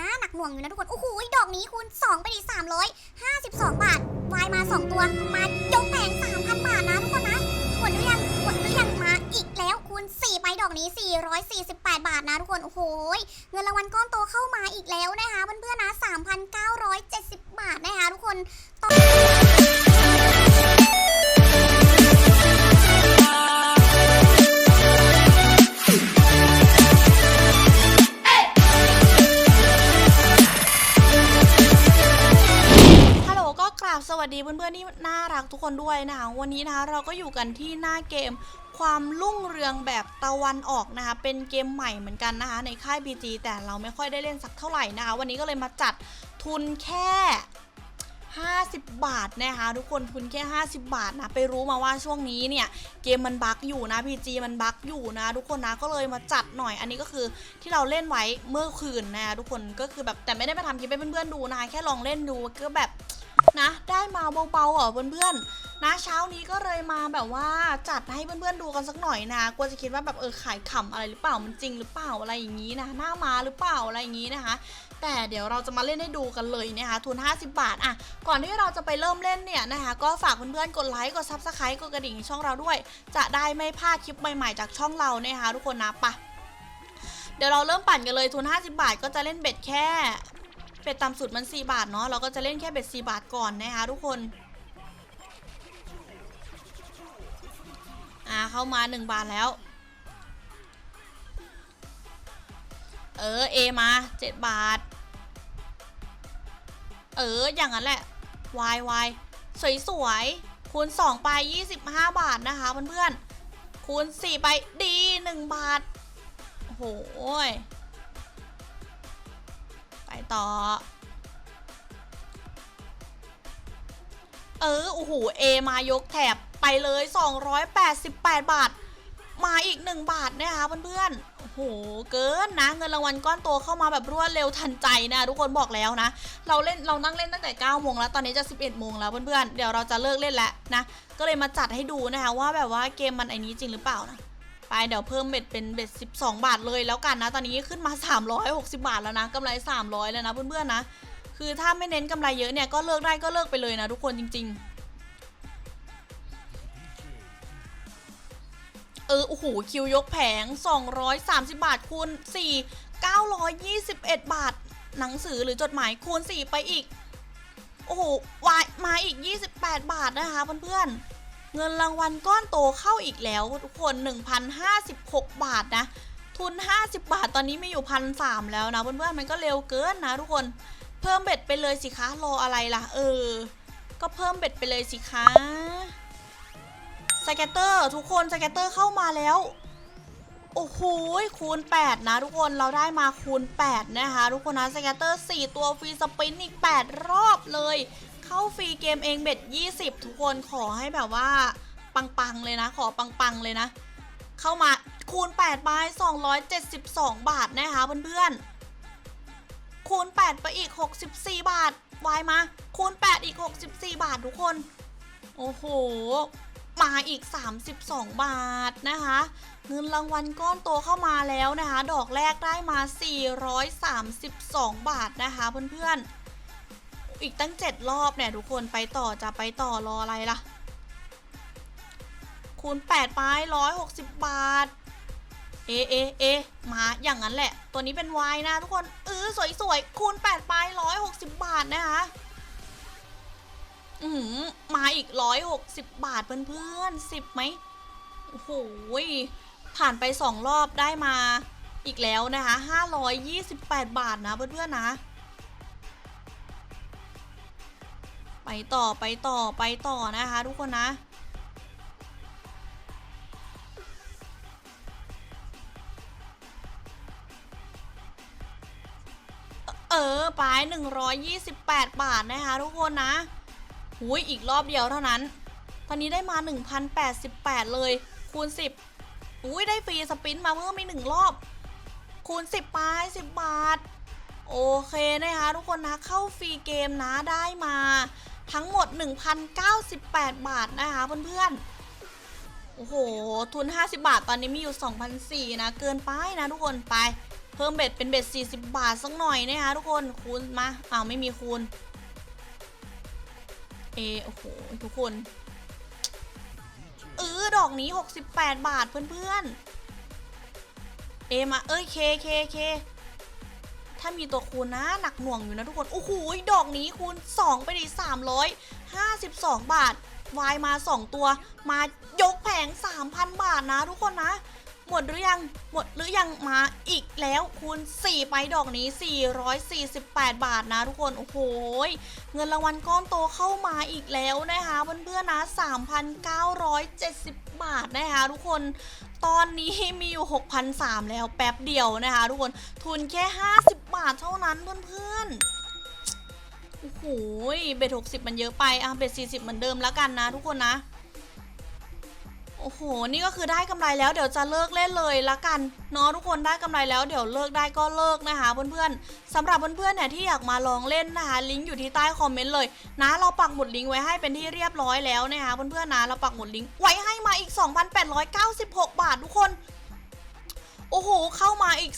นะ หนักหน่วงอยู่นะทุกคน โอ้โห ดอกนี้คูณ2ไปดิ352 บาท วายมา 2 ตัว มายกแผง3,000 บาทนะทุกคนนะหมดหรือยังหมดหรือยังมาอีกแล้วคูณ4ไปดอกนี้ 448 บาทนะทุกคน โอ้โห เงินรางวัลก้อนโตเข้ามาอีกแล้วนะคะเพื่อนๆนะ 3,970 บาทนะคะทุกคน ราบสวัสดีเพื่อนๆที่น่ารักทุกคนด้วยนะคะวันนี้นะคะเราก็อยู่กันที่หน้าเกมความรุ่งเรืองแบบตะวันออกนะคะเป็นเกมใหม่เหมือนกันนะคะในค่าย BG แต่เราไม่ค่อยได้เล่นสักเท่าไหร่นะคะวันนี้ก็เลยมาจัดทุนแค่ 50 บาทนะคะทุกคนทุนแค่ 50 บาทนะไปรู้มาว่าช่วงนี้เนี่ยเกมมันบั๊กอยู่นะ PG มันบั๊กอยู่นะ ทุกคนนะก็เลยมาจัดหน่อยอันนี้ก็คือที่เราเล่นไว้เมื่อคืนนะทุกคนก็คือแบบแต่ไม่ได้มาทำคลิปให้เพื่อนๆดูนะคะแค่ลองเล่นดูก็แบบ นะ ได้มาเบาๆอะเพื่อนๆนะเช้านี้ก็เลยมาแบบว่าจัดให้เพื่อนๆดูกันสักหน่อยนะกลัวจะคิดว่าแบบเออขายขำอะไรหรือเปล่ามันจริงหรือเปล่าอะไรอย่างนี้นะหน้ามาหรือเปล่าอะไรอย่างนี้นะคะ แต่เดี๋ยวเราจะมาเล่นให้ดูกันเลยนะคะทุน 50 บาทอะก่อนที่เราจะไปเริ่มเล่นเนี่ยนะคะ ก็ฝากเพื่อนๆกดไลค์กดซับสไครต์กดกระดิ่งช่องเราด้วย จะได้ไม่พลาดคลิปใหม่ๆจากช่องเรานะคะทุกคนนะปะเดี๋ยวเราเริ่มปั่นกันเลยทุน 50 บาทก็จะเล่นเบ็ดแค่ เป็ดต่ำสุดมัน 4 บาทเนาะเราก็จะเล่นแค่เบ็ด4บาทก่อนนะคะทุกคนอ่าเข้ามา 1 บาทแล้ว เออ A มา 7 บาท เออ อย่างนั้นแหละ Y Y สวยๆคูณ 2 ไป 25 บาทนะคะเพื่อนๆคูณ 4 ไปดี 1 บาท โอ้โหย ไปต่อ เออโอ้โหเอมายกแถบไปเลย 288 บาท มาอีก 1 บาทนะคะเพื่อนๆโอ้โหเกินนะ เงินรางวัลก้อนโตเข้ามาแบบรวดเร็วทันใจนะทุกคนบอกแล้วนะ เราเล่นเรานั่งเล่นตั้งแต่9โมงแล้วตอนนี้จะ 11โมงแล้วเพื่อนๆเดี๋ยวเราจะเลิกเล่นแล้วนะ ก็เลยมาจัดให้ดูนะคะว่าแบบว่าเกมมันไอ้นี้จริงหรือเปล่านะ ไปเดี๋ยวเพิ่มเบ็ดเป็นเบ็ด12 บาทเลยแล้วกันนะ ตอนนี้ขึ้นมา 360 บาทแล้วนะกำไร 300 แล้วนะเพื่อนๆนะ คือถ้าไม่เน้นกำไรเยอะเนี่ยก็เลิกได้ก็เลิกไปเลยนะทุกคนจริง ๆเออ โอ้โห คิวยกแผง 230 บาทคูณ4 921 บาท หนังสือหรือจดหมายคูณ 4 ไปอีก โอ้โหวายมาอีก 28 บาทนะคะเพื่อนๆ เงินรางวัลก้อนโตเข้าอีกแล้วทุกคน1,056 บาทนะ ทุน 50 บาทตอนนี้มีอยู่พันสามแล้วนะเพื่อนๆมันก็เร็วเกินนะทุกคนเพิ่มเบ็ดไปเลยสิคะรออะไรล่ะ เออ ก็เพิ่มเบ็ดไปเลยสิคะสแกตเตอร์ทุกคนสแกตเตอร์เข้ามาแล้ว โอ้โหคูณ 8 นะ ทุกคนเราได้มาคูณ 8 นะคะ ทุกคนนะสแกตเตอร์ 4 ตัวฟรีสปินอีก 8 รอบเลย เข้าฟรีเกมเองเบ็ด20 ทุกคนขอให้แบบว่า ปังๆเลยนะ ขอปังๆเลยนะ เข้ามาคูณ8ไป272 บาทนะคะเพื่อนๆคูณ 8 ไปอีก 64 บาทวายมา คูณ 8 อีก 64 บาททุกคน โอ้โห มาอีก 32 บาทนะคะ เงินรางวัลก้อนโตเข้ามาแล้วนะคะ ดอกแรกได้มา 432 บาทนะคะเพื่อนๆ อีกตั้ง7รอบเนี่ยทุกคนไปต่อจะไปต่อรออะไรล่ะ คูณ8ไป160บบาท เอเอเอมาอย่างนั้นแหละ ตัวนี้เป็น Y นะทุกคนเออสวยๆ คูณ8ไป160บบาทนะคะอือหือมาอีก160บาทเพื่อนๆ10ไหมโอ้โหยผ่านไป2รอบได้มาอีกแล้วนะคะ528บาทนะเพื่อนๆนะ ไปต่อไปต่อไปต่อนะคะ ทุกคนนะ เออไป128 บาทนะคะ ทุกคนนะหุยอีกรอบเดียวเท่านั้น ตอนนี้ได้มา 1,088 เลย คูณ 10อุ้ยได้ฟรีสปินมาเพิ่มอีกหนึ่งรอบ คูณ 10 ไป 10 บาทโอเคนะคะทุกคนนะเข้าฟรีเกมนะได้มา ทั้งหมด 1,098 บาทนะคะเพื่อนๆ โอ้โห ทุน 50 บาท ตอนนี้มีอยู่ 2,004นะ เกินไปนะทุกคนไป เพิ่มเบ็ดเป็นเบ็ด 40 บาทสักหน่อยนะคะทุกคนคูณมาอ้าวไม่มีคูณ เอโอ้โห ทุกคนเออดอกนี้ 68 บาทเพื่อนๆ เอมา เอ้ยเคเคเค ถ้ามีตัวคูณนะหนักหน่วงอยู่นะทุกคน โอ้โหดอกนี้คูณ 2 ไปดิ352 บาท วายมา 2 ตัว มายกแผง 3,000 บาทนะทุกคนนะ หมดหรือยัง หมดหรือยังมาอีกแล้วคูณ 4 ไปดอกนี้ 448 บาทนะทุกคน โอ้โห เงินรางวัลก้อนโตเข้ามาอีกแล้วนะคะเพื่อนๆนะ 3,970บาทนะคะทุกคนตอนนี้มีอยู่6,300แล้วแป๊บเดียวนะคะทุกคนทุนแค่ 50บาทเท่านั้นเพื่อนๆ โอ้โห เบ็ด60มันเยอะไป อะ เบ็ด40เหมือนเดิมแล้วกันนะทุกคนนะ โอ้โห นี่ก็คือได้กำไรแล้วเดี๋ยวจะเลิกเล่นเลยละกันเนาะทุกคนได้กำไรแล้วเดี๋ยวเลิกได้ก็เลิกนะคะเพื่อนๆสำหรับเพื่อนๆเนี่ยที่อยากมาลองเล่นนะคะลิงก์อยู่ที่ใต้คอมเมนต์เลย นะเราปักหมุดลิงก์ไว้ให้เป็นที่เรียบร้อยแล้วนะคะเพื่อนๆนะเราปักหมุดลิงก์ไว้ให้มาอีก 2,896 บาททุก อ้โห เข้ามาอีก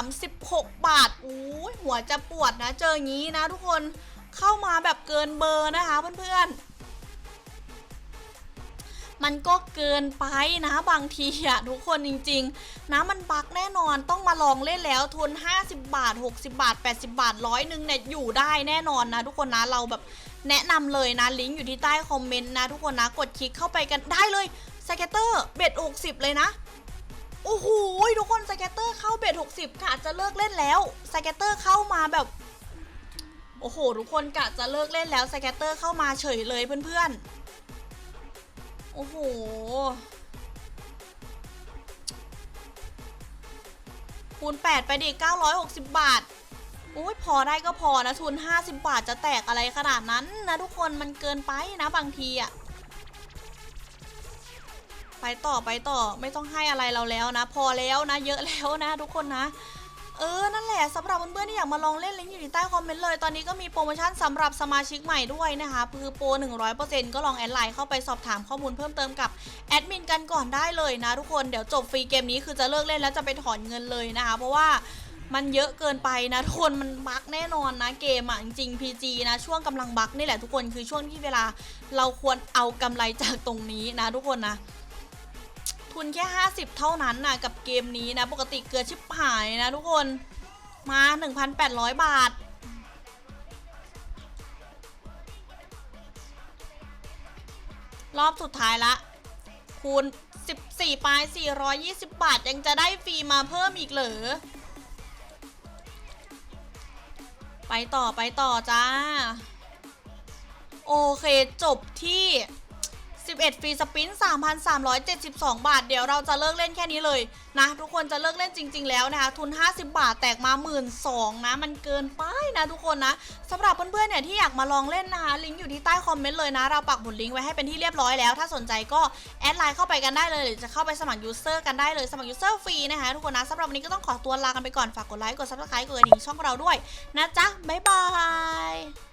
336 บาทอู้ยหัวจะปวดนะ เจออย่างนี้นะทุกคนเข้ามาแบบเกินเบอร์นะคะเพื่อนๆ มันก็เกินไปนะบางทีอะทุกคนจริงๆ นะมันบักแน่นอนต้องมาลองเล่นแล้วทุน 50 บาท 60 บาท 80 บาทร้อยหนึ่งเนี่ยอยู่ได้แน่นอนนะทุกคนนะเราแบบแนะนำเลยนะลิงก์อยู่ที่ใต้คอมเมนต์นะทุกคนนะกดคลิกเข้าไปกันได้เลยสเกตเตอร์เบ็ด60 เลยนะ โอ้โหทุกคนสเกตเตอร์เข้าเบ็ด60กะจะเลิกเล่นแล้วสเกตเตอร์เข้ามาแบบ โอ้โห ทุกคนกะจะเลิกเล่นแล้วสเกตเตอร์เข้ามาเฉยเลยเพื่อนๆ โอ้โหคูณ 8 ไปดิ960 บาทโอ้ยพอได้ก็พอนะทุน 50 บาทจะแตกอะไรขนาดนั้นนะทุกคนมันเกินไปนะบางทีอะ ไปต่อไปต่อไม่ต้องให้อะไรเราแล้วนะ พอแล้วนะ เยอะแล้วนะ ทุกคนนะเออ นั่นแหละสำหรับเพื่อนๆที่อยากมาลองเล่นลิงก์อยู่ใต้คอมเมนต์เลย ตอนนี้ก็มีโปรโมชั่นสำหรับสมาชิกใหม่ด้วยนะคะคือโปร 100%ก็ลองแอดไลน์เข้าไปสอบถามข้อมูลเพิ่มเติมกับแอดมินกันก่อนได้เลยนะทุกคนเดี๋ยวจบฟรีเกมนี้คือจะเลิกเล่นแล้วจะไปถอนเงินเลยนะคะ เพราะว่ามันเยอะเกินไปนะทุกคนมันบั๊กแน่นอนนะเกมอะจริงๆ PG นะช่วงกำลังบั๊กนี่แหละทุกคนคือช่วงที่เวลาเราควรเอากำไรจากตรงนี้นะทุกคนนะ ทุนแค่ 50 เท่านั้นนะกับเกมนี้นะ ปกติเกลือชิบหายนะทุกคนมา 1,800 บาท รอบสุดท้ายละ คูณ 14ไป420 บาท ยังจะได้ฟรีมาเพิ่มอีกเหรอ ไปต่อไปต่อจ้า โอเคจบที่ 11 ฟรีสปิน 3,372 บาท เดี๋ยวเราจะเลิกเล่นแค่นี้เลยนะ ทุกคนจะเลิกเล่นจริง ๆ แล้วนะคะ ทุน 50 บาทแตกมา1 2ื่นนะมันเกินไปนะทุกคนนะสำหรับเพื่อนๆเนี่ยที่อยากมาลองเล่นนะคะ ลิงก์อยู่ที่ใต้คอมเมนต์เลยนะ เราปักหมุดลิงก์ไว้ให้เป็นที่เรียบร้อยแล้ว ถ้าสนใจก็แอดไลน์เข้าไปกันได้เลยหรือจะเข้าไปสมัครยูเซอร์กันได้เลยสมัครยูเซอร์ฟรีนะคะทุกคนนะสำหรับวันนี้ก็ต้องขอตัวลากันไปก่อนฝากกดไลค์กดซับสไครต์กดกระดิ่งช่องเราด้วยนะจ๊ะบ๊ายบาย